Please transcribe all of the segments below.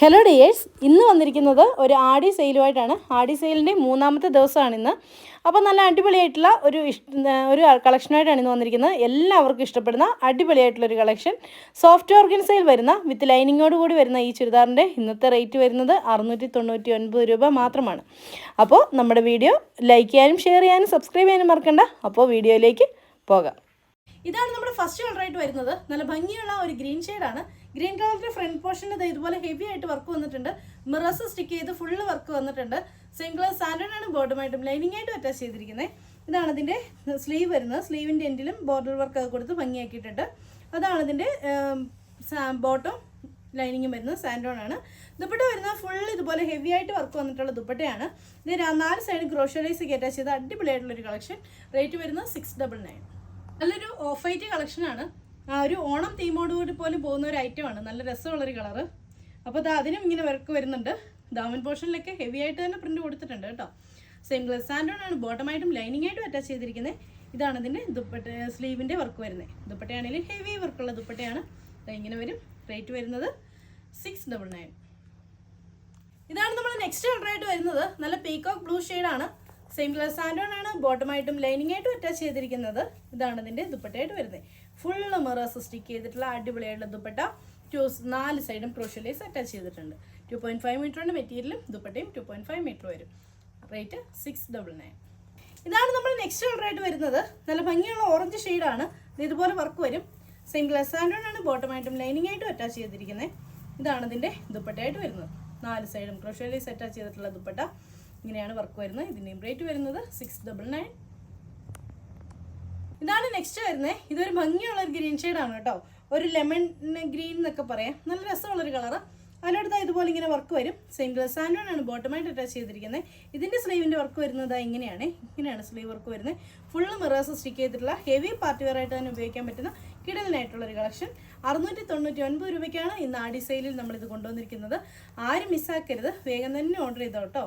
Hello dears ഇന്ന് വന്നിരിക്കുന്നത് ഒരു ആടി സെയിലുമായിട്ടാണ് ആടി സെയിലിന്റെ മൂന്നാമത്തെ ദിവസമാണ് ഇന്ന്. അപ്പോൾ നല്ല അടിപൊളിയായിട്ടുള്ള ഒരു ഒരു കളക്ഷനായിട്ടാണ് ഇന്ന് വന്നിരിക്കുന്നത്. എല്ലാവർക്കും ഇഷ്ടപ്പെടുന്ന അടിപൊളിയായിട്ടുള്ളൊരു കളക്ഷൻ സോഫ്റ്റ് ഓർഗൻസയിൽ വരുന്ന വിത്ത് ലൈനിങ്ങോട് കൂടി വരുന്ന ഈ ചുരിദാറിന്റെ ഇന്നത്തെ റേറ്റ് വരുന്നത് അറുന്നൂറ്റി രൂപ മാത്രമാണ്. അപ്പോൾ നമ്മുടെ വീഡിയോ ലൈക്ക് ചെയ്യാനും ഷെയർ ചെയ്യാനും സബ്സ്ക്രൈബ് ചെയ്യാനും മറക്കണ്ട. അപ്പോൾ വീഡിയോയിലേക്ക് പോകാം. ഇതാണ് നമ്മുടെ ഫസ്റ്റ് കളറായിട്ട് വരുന്നത്. നല്ല ഭംഗിയുള്ള ഒരു ഗ്രീൻ ഷെയ്ഡാണ് ഗ്രീൻ കളറിന്റെ ഫ്രണ്ട് പോർഷന്റെ ഇതുപോലെ ഹെവി ആയിട്ട് വർക്ക് വന്നിട്ടുണ്ട്. മിറസ് സ്റ്റിക്ക് ചെയ്ത് ഫുള്ള് വർക്ക് വന്നിട്ടുണ്ട്. സെയിം കളർ സാൻഡേർഡ് ആണ് ബോർഡുമായിട്ടും ലൈനിങ് ആയിട്ടും അറ്റാച്ച് ചെയ്തിരിക്കുന്നത് ഇതാണ് അതിന്റെ സ്ലീവ് വരുന്നത്. സ്ലീവിന്റെ എൻഡിലും ബോർഡർ വർക്ക് ഒക്കെ കൊടുത്ത് ഭംഗിയാക്കിയിട്ടുണ്ട്. അതാണ് അതിന്റെ ബോട്ടം ലൈനിങ്ങും വരുന്നത്. സാൻഡോൺ ആണ്. ദുപ്പട്ട വരുന്നത് ഫുൾ ഇതുപോലെ ഹെവി ആയിട്ട് വർക്ക് വന്നിട്ടുള്ള ദുപ്പട്ടയാണ്. ഇതിന് നാല് സൈഡ് ഗ്രോഷറൈസ് ഒക്കെ അറ്റാച്ച് ചെയ്ത അടിപൊളിയായിട്ടുള്ളൊരു കളക്ഷൻ റേറ്റ് വരുന്നത് സിക്സ് ഡബിൾ നയൻ നല്ലൊരു ഓഫ് വൈറ്റ് കളക്ഷനാണ് ഒരു ഓണം തീമോടുകൂടി പോലും പോകുന്ന ഒരു ഐറ്റമാണ് നല്ല രസമുള്ളൊരു കളറ്. അപ്പോൾ അത് അതിനും ഇങ്ങനെ വർക്ക് വരുന്നുണ്ട്. ദാമൻ പോർഷനിലൊക്കെ ഹെവി ആയിട്ട് തന്നെ പ്രിന്റ് കൊടുത്തിട്ടുണ്ട് കേട്ടോ. സെയിം ഗ്ലസ് സാൻഡോൺ ആണ്. ബോട്ടമായിട്ടും ലൈനിങ് ആയിട്ടും അറ്റാച്ച് ചെയ്തിരിക്കുന്നത് ഇതാണ് ഇതിന്റെ ദുപ്പട്ട സ്ലീവിന്റെ വർക്ക് വരുന്നത് ദുപ്പട്ടയാണെങ്കിൽ ഹെവി വർക്കുള്ള ദുപ്പട്ടയാണ്. ഇങ്ങനെ വരും. റേറ്റ് വരുന്നത് സിക്സ് ഡബിൾ നയൻ ഇതാണ് നമ്മൾ നെക്സ്റ്റ് കളറായിട്ട് വരുന്നത്. നല്ല പീക്കോക്ക് ബ്ലൂ ആണ്. സെയിം കളർ സാൻഡോൺ ആണ്. ബോട്ടമായിട്ടും ലൈനിങ് ആയിട്ടും അറ്റാച്ച് ചെയ്തിരിക്കുന്നത്. ഇതാണ് ഇതിന്റെ ദുപ്പട്ടയായിട്ട് വരുന്നത്. ഫുള്ള് മിറേഴ്സ് സ്റ്റിക്ക് ചെയ്തിട്ടുള്ള അടിപൊളിയായിട്ടുള്ള ദുപ്പട്ട. ടു നാല് സൈഡും ക്രോഷ്യലൈസ് അറ്റാച്ച് ചെയ്തിട്ടുണ്ട്. ടു പോയിന്റ് ഫൈവ് മീറ്ററുണ്ട് മെറ്റീരിയലും ദുപ്പട്ടയും ടു പോയിന്റ് ഫൈവ് മീറ്റർ വരും. റേറ്റ് സിക്സ് ഡബിൾ നയൻ ഇതാണ് നമ്മൾ നെക്സ്റ്റ് കളറായിട്ട് വരുന്നത്. നല്ല ഭംഗിയുള്ള ഓറഞ്ച് ഷെയ്ഡാണ് ഇതുപോലെ വർക്ക് വരും. സെയിം ഗ്ലാസ് സാൻഡോൺ ആണ്. ബോട്ടമായിട്ടും ലൈനിങ് ആയിട്ടും അറ്റാച്ച് ചെയ്തിരിക്കുന്നത്. ഇതാണ് ഇതിന്റെ ദുപ്പട്ടയായിട്ട് വരുന്നത്. നാല് സൈഡും ക്രോഷ്യലൈസ് അറ്റാച്ച് ചെയ്തിട്ടുള്ള ദുപ്പട്ട. ഇങ്ങനെയാണ് വർക്ക് വരുന്നത്. ഇതിന്റെയും റേറ്റ് വരുന്നത് സിക്സ് ഡബിൾ നയൻ ഇതാണ് നെക്സ്റ്റ് വരുന്നത് ഇതൊരു ഭംഗിയുള്ള ഒരു ഗ്രീൻ ആണ് കേട്ടോ. ഒരു ലെമൺ ഗ്രീൻ എന്നൊക്കെ പറയാം. നല്ല രസമുള്ളൊരു കളറ് അതിനടുത്ത് ഇതുപോലെ ഇങ്ങനെ വർക്ക് വരും. സെയിം ഗ്ലസ് ആണ് ബോട്ടമായിട്ട് അറ്റാച്ച് ചെയ്തിരിക്കുന്നത്. ഇതിന്റെ സ്ലീവിന്റെ വർക്ക് വരുന്നത് ഇങ്ങനെയാണ്. ഇങ്ങനെയാണ് സ്ലീവ് വർക്ക് വരുന്നത്. ഫുള്ള് മിറേഴ്സ് സ്റ്റിക്ക് ചെയ്തിട്ടുള്ള ഹെവി പാർട്ടി വെയർ ആയിട്ട് തന്നെ ഉപയോഗിക്കാൻ പറ്റുന്ന കിടലിനായിട്ടുള്ള ഒരു കളക്ഷൻ അറുന്നൂറ്റി തൊണ്ണൂറ്റി ഒൻപത് രൂപയ്ക്കാണ് ഇന്ന് ആടി സെയിലിൽ നമ്മളിത് കൊണ്ടുവന്നിരിക്കുന്നത്. ആരും മിസ്സാക്കരുത് വേഗം തന്നെ ഓർഡർ ചെയ്തോ കേട്ടോ.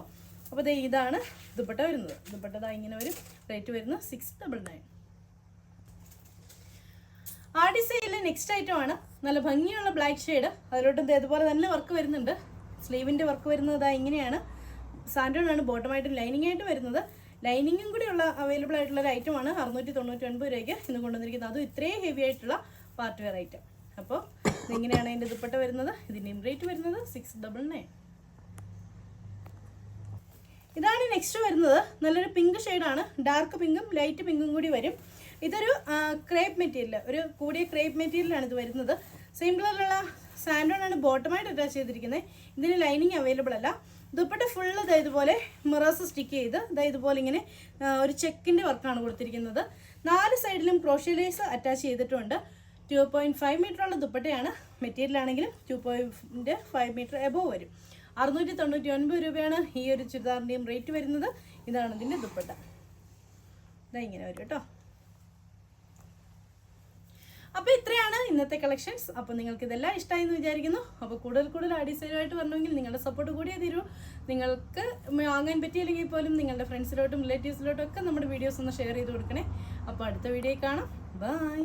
അപ്പോൾ ദേ ഇതാണ് ദുപ്പട്ട വരുന്നത്. ദുപ്പട്ട ദാ ഇങ്ങനെ വരും റേറ്റ് വരുന്നത് സിക്സ് ഡബിൾ നയൻ ആഡിസയിലെ നെക്സ്റ്റ് ഐറ്റം ആണ്. നല്ല ഭംഗിയുള്ള ബ്ലാക്ക് ഷെയ്ഡ് അതിലോട്ട് ഇതുപോലെ തന്നെ വർക്ക് വരുന്നുണ്ട്. സ്ലീവിന്റെ വർക്ക് വരുന്നത് ദാ ഇങ്ങനെയാണ്. സാൻഡോണാണ് ബോട്ടമായിട്ടും ലൈനിങ് ആയിട്ട് വരുന്നത്. ലൈനിങ്ങും കൂടിയുള്ള അവൈലബിൾ ആയിട്ടുള്ള ഒരു ഐറ്റം ആണ്. അറുന്നൂറ്റി തൊണ്ണൂറ്റി ഒൻപത് രൂപയ്ക്ക് ഇന്ന് കൊണ്ടുവന്നിരിക്കുന്നത്. അതും ഇത്രയും ഹെവി ആയിട്ടുള്ള പാർട്ട് വെയർ ഐറ്റം അപ്പോൾ ഇങ്ങനെയാണ് അതിന്റെ ദുപ്പട്ട വരുന്നത്? ഇതിന്റെയും റേറ്റ് വരുന്നത് സിക്സ് ഡബിൾ നയൻ ഇതാണ് നെക്സ്റ്റ് വരുന്നത്. നല്ലൊരു പിങ്ക് ഷെയ്ഡാണ് ഡാർക്ക് പിങ്കും ലൈറ്റ് പിങ്കും കൂടി വരും. ഇതൊരു ക്രേപ്പ് മെറ്റീരിയൽ ഒരു കൂടിയ ക്രേപ്പ് മെറ്റീരിയലാണ് ഇത് വരുന്നത്. സെയിം കളറിലുള്ള സാൻഡോൺ ആണ് ബോട്ടമായിട്ട് അറ്റാച്ച് ചെയ്തിരിക്കുന്നത്. ഇതിന് ലൈനിങ് അവൈലബിൾ അല്ല. ദുപ്പട്ട ഫുള്ള് ഇതാ ഇതുപോലെ മിറേഴ്സ് സ്റ്റിക്ക് ചെയ്ത് ഇതാ ഇതുപോലെ ഇങ്ങനെ ഒരു ചെക്കിന്റെ വർക്കാണ് കൊടുത്തിരിക്കുന്നത്. നാല് സൈഡിലും ക്രോഷ്യലേസ് അറ്റാച്ച് ചെയ്തിട്ടുണ്ട്. ടു പോയിന്റ് ഫൈവ് മീറ്റർ ഉള്ള ദുപ്പട്ടയാണ്. മെറ്റീരിയൽ ആണെങ്കിലും two point five metre above വരും. അറുന്നൂറ്റി തൊണ്ണൂറ്റി ഒൻപത് രൂപയാണ് ഈ ഒരു ചുരിദാറിന്റെയും റേറ്റ് വരുന്നത്. ഇതാണ് ഇതിന്റെ ദുപ്പട്ട. ഇതാ ഇങ്ങനെ വരും കേട്ടോ. അപ്പോൾ ഇത്രയാണ് ഇന്നത്തെ കളക്ഷൻസ് അപ്പോൾ നിങ്ങൾക്ക് ഇതെല്ലാം ഇഷ്ടമായി എന്ന് വിചാരിക്കുന്നു. അപ്പോൾ കൂടുതൽ കൂടുതൽ അഡീസൈലായിട്ട് വരണമെങ്കിൽ നിങ്ങളുടെ സപ്പോർട്ട് കൂടിയേ തീരൂ. നിങ്ങൾക്ക് വാങ്ങാൻ പറ്റിയില്ലെങ്കിൽ പോലും നിങ്ങളുടെ ഫ്രണ്ട്സിലോട്ടും റിലേറ്റീവ്സിലോട്ടും ഒക്കെ നമ്മുടെ വീഡിയോസ് ഒന്ന് ഷെയർ ചെയ്ത് കൊടുക്കണേ. അപ്പോൾ അടുത്ത വീഡിയോ കാണാം. ബൈ